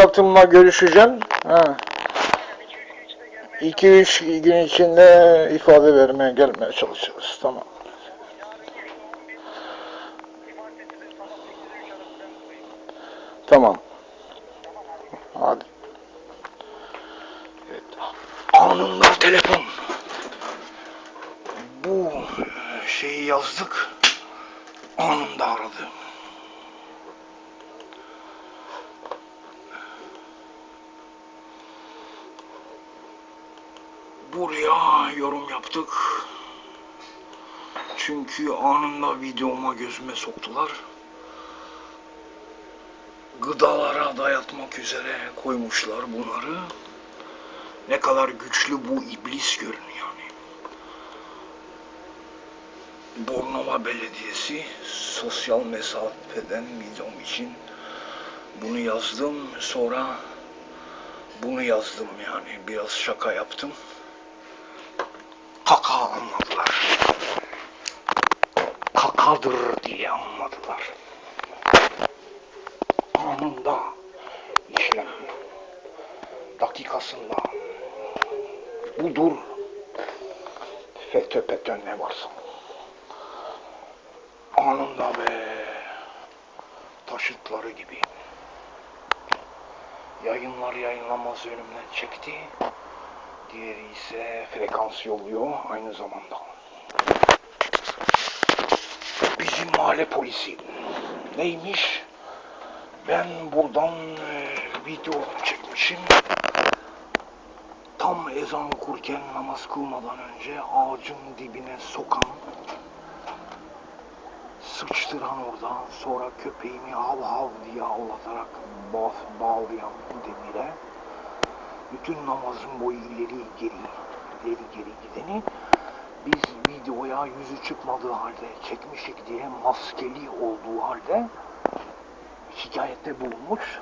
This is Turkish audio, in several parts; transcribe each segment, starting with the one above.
avukatımla görüşeceğim. Ha. 2-3 gün içinde ifade vermeye gelmeye çalışırız. Tamam. Tamam. Hadi. Anında telefon. Bu şeyi yazdık. Anında aradı. Buraya yorum yaptık. Çünkü anında videoma gözüme soktular. Gıdalara dayatmak üzere koymuşlar bunları. Ne kadar güçlü bu iblis görünüyor yani. Bornova Belediyesi sosyal mesafeden videom için bunu yazdım. Sonra bunu yazdım yani. Biraz şaka yaptım. Kaka anladılar. Kakadır diye anladılar. Anında işlem. Dakikasında. Budur. FETÖ PETÖ ne varsa. Anında ve taşıtları gibi. Yayınlar yayınlamaz önümden çekti. Diğeri ise frekans yolluyor aynı zamanda. Bizim mahalle polisi. Neymiş? Ben buradan e, video çekmişim. Tam ezan okurken namaz kılmadan önce ağacın dibine sokan, sıçtıran orada, sonra köpeğimi hav hav diye ağlatarak bağ, bağlayan demire, bütün namazın boyu ileri geri, ileri geri gideni biz videoya yüzü çıkmadığı halde çekmişik diye maskeli olduğu halde şikayette bulunmuş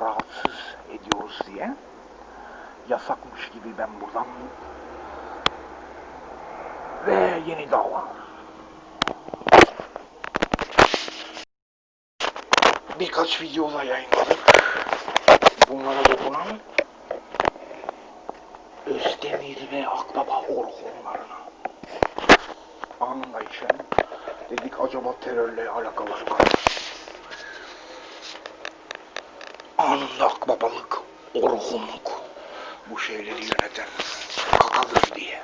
rahatsız ediyoruz diye yasakmış gibi ben buradan ve yeni dava. Birkaç videoda yayınladık acaba terörle alakaları var mı? anında akbabalık, orhunluk bu şeyleri yöneten kakadır diye.